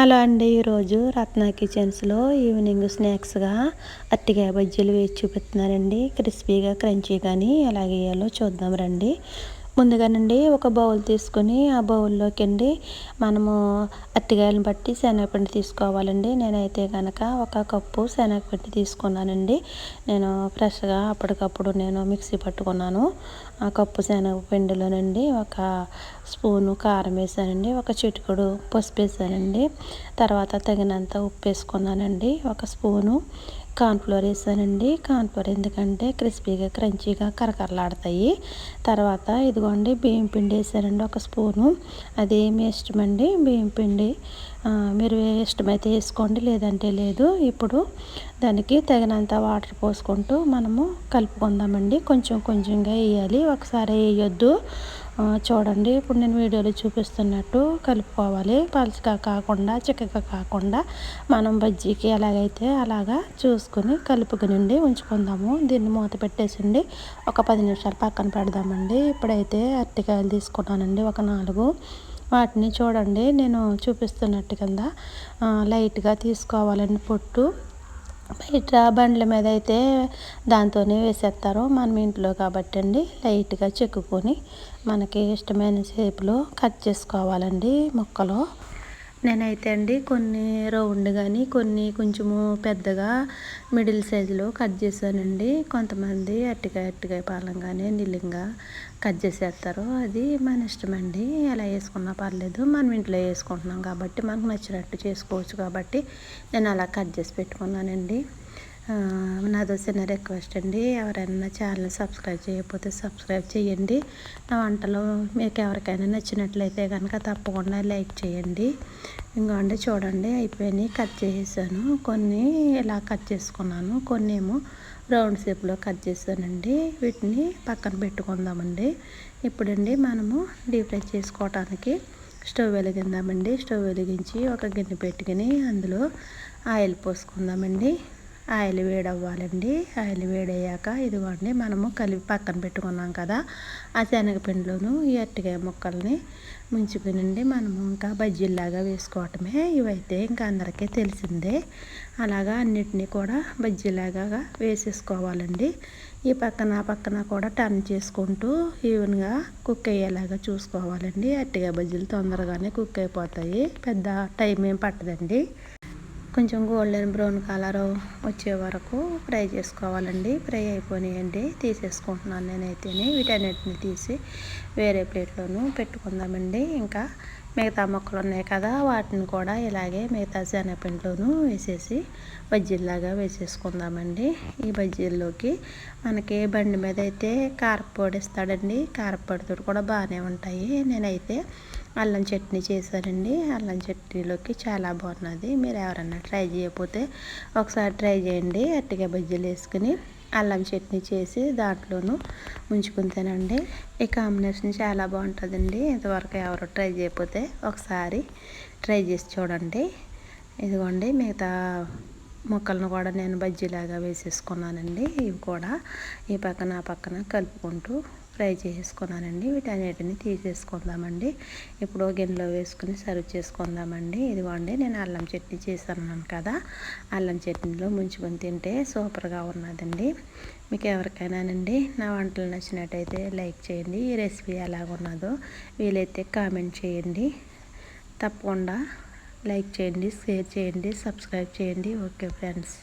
Hello అండి ఈరోజు రత్న కిచెన్స్లో evening స్నాక్స్గా అట్టికాయ బజ్జీలు వేసి చూపిస్తున్నారండి. క్రిస్పీగా క్రంచీ కానీ ఎలా వేయాలో చూద్దాం రండి. ముందుగానండి ఒక బౌల్ తీసుకొని ఆ బౌల్లోకి అండి మనము అరటికాయలను బట్టి శనగపిండి తీసుకోవాలండి. నేనైతే కనుక ఒక కప్పు శనగపిండి తీసుకున్నానండి. నేను ఫ్రెష్గా అప్పటికప్పుడు నేను మిక్సీ పట్టుకున్నాను. ఆ కప్పు శనగపిండిలోనండి ఒక స్పూను కారం వేసానండి. ఒక చిటికుడు పసుపు వేసానండి. తర్వాత తగినంత ఉప్పు వేసుకున్నానండి. ఒక స్పూను కార్న్ఫ్లోర్ వేసానండి. కాన్ఫ్లోర్ ఎందుకంటే క్రిస్పీగా క్రంచీగా కరకరలాడతాయి. తర్వాత ఇదిగోండి బియ్యం పిండి వేసానండి ఒక స్పూను. అది మీ ఇష్టమండి? బియ్యం పిండి. మీరు ఇష్టమైతే వేసుకోండి లేదంటే లేదు. ఇప్పుడు దానికి తగినంత వాటర్ పోసుకుంటూ మనము కలుపుకుందామండి. కొంచెం కొంచెంగా వేయాలి. ఒకసారి వేయొద్దు. చూడండి. ఇప్పుడు నేను వీడియోలో చూపిస్తున్నట్టు కలుపుకోవాలి. పలుచగా కాకుండా చిక్కగా కాకుండా మనం బజ్జీకి ఎలాగైతే అలాగా చూసుకుని కలుపుకునండి ఉంచుకుందాము. దీన్ని మూత పెట్టేసిండి. ఒక పది నిమిషాలు పక్కన పెడదామండి. ఇప్పుడైతే అరటికాయలు తీసుకున్నానండి. ఒక నాలుగు. వాటిని చూడండి. నేను చూపిస్తున్నట్టు కింద లైట్గా తీసుకోవాలండి. పొట్టు బయట బండ్ల మీద అయితే దాంతోనే వేసేస్తారు మనం ఇంట్లో కాబట్టి అండి లైట్గా చెక్కుకొని మనకి ఇష్టమైన షేప్లో కట్ చేసుకోవాలండి ముక్కలు. నేనైతే అండి కొన్ని రౌండ్ కానీ కొన్ని కొంచెము పెద్దగా మిడిల్ సైజులో కట్ చేశానండి. కొంతమంది అట్టికాయ అట్టికాయ పాలంగానే నిల్లింగా కట్ చేసేస్తారు అది మన ఇష్టం అండి ఎలా వేసుకున్నా పర్లేదు. మనం ఇంట్లో వేసుకుంటున్నాం కాబట్టి మనకు నచ్చినట్టు చేసుకోవచ్చు కాబట్టి నేను అలా కట్ చేసి పెట్టుకున్నానండి. నాదో చిన్న రిక్వెస్ట్ అండి. ఎవరైనా ఛానల్ సబ్స్క్రైబ్ చేయకపోతే సబ్స్క్రైబ్ చేయండి. నా వంటలు మీకు ఎవరికైనా నచ్చినట్లయితే కనుక తప్పకుండా లైక్ చేయండి. ఇంకోండి చూడండి అయిపోయినాయి. కట్ చేసేసాను. కొన్ని ఇలా కట్ చేసుకున్నాను. కొన్ని ఏమో రౌండ్ షేప్లో కట్ చేశానండి. వీటిని పక్కన పెట్టుకుందామండి. ఇప్పుడండి మనము డీప్ ఫ్రై చేసుకోవటానికి స్టవ్ వెలిగిందామండి. స్టవ్ వెలిగించి ఒక గిన్నె పెట్టుకుని అందులో ఆయిల్ పోసుకుందామండి. ఆయిల్ వేడవ్వాలండి. ఆయిల్ వేడయ్యాక ఇదిగోండి మనము కలిపి పక్కన పెట్టుకున్నాం కదా ఆ శనగపిండిలోను ఈ అరటికాయ ముక్కల్ని ముంచుకునండి. మనము ఇంకా బజ్జీల్లాగా వేసుకోవటమే. ఇవైతే ఇంకా అందరికీ తెలిసిందే. అలాగా అన్నిటినీ కూడా బజ్జీలాగా వేసేసుకోవాలండి. ఈ పక్కన పక్కన కూడా టర్న్ చేసుకుంటూ ఈవెన్గా కుక్ అయ్యేలాగా చూసుకోవాలండి. అట్టిగా బజ్జీలు తొందరగానే కుక్ అయిపోతాయి. పెద్ద టైం ఏం పట్టదండి. కొంచెం గోల్డెన్ బ్రౌన్ కలర్ వచ్చే వరకు ఫ్రై చేసుకోవాలండి. ఫ్రై అయిపోయినాయండి. తీసేసుకుంటున్నాను నేనైతేనే. వీటన్నిటిని తీసి వేరే ప్లేట్లోనూ పెట్టుకుందామండి. ఇంకా మిగతా మొక్కలు ఉన్నాయి కదా వాటిని కూడా ఇలాగే మిగతా శనగపిండిలోనూ వేసేసి బజ్జీల్లాగా వేసేసుకుందామండి. ఈ బజ్జీల్లోకి మనకి బండి మీద అయితే కారపొడి ఇస్తాడండి. కారపొడితో కూడా బాగానే ఉంటాయి. నేనైతే అల్లం చట్నీ చేశానండి. అల్లం చట్నీలోకి చాలా బాగున్నది. మీరు ఎవరన్నా ట్రై చేయకపోతే ఒకసారి ట్రై చేయండి. అట్టిగా బజ్జీలు వేసుకుని అల్లం చట్నీ చేసి దాంట్లోనూ ముంచుకుని తినండి. ఈ కాంబినేషన్ చాలా బాగుంటుందండి. ఇంతవరకు ఎవరు ట్రై చేయకపోతే ఒకసారి ట్రై చేసి చూడండి. ఇదిగోండి మిగతా ముక్కలను కూడా నేను బజ్జీలాగా వేసేసుకున్నానండి. ఇవి కూడా ఈ పక్కన ఆ పక్కన కలుపుకుంటూ ఫ్రై చేసుకున్నానండి. వీటన్నిటిని తీసేసుకుందామండి. ఇప్పుడు గిన్నెలో వేసుకుని సర్వ్ చేసుకుందామండి. ఇదిగోండి నేను అల్లం చట్నీ చేశాను కదా. అల్లం చట్నీలో ముంచుకొని తింటే సూపర్గా ఉన్నదండి. మీకు ఎవరికైనానండి నా వంటలు నచ్చినట్టయితే లైక్ చేయండి. ఈ రెసిపీ ఎలాగున్నదో వీలైతే కామెంట్ చేయండి. తప్పకుండా లైక్ చేయండి షేర్ చేయండి సబ్స్క్రైబ్ చేయండి. Okay friends.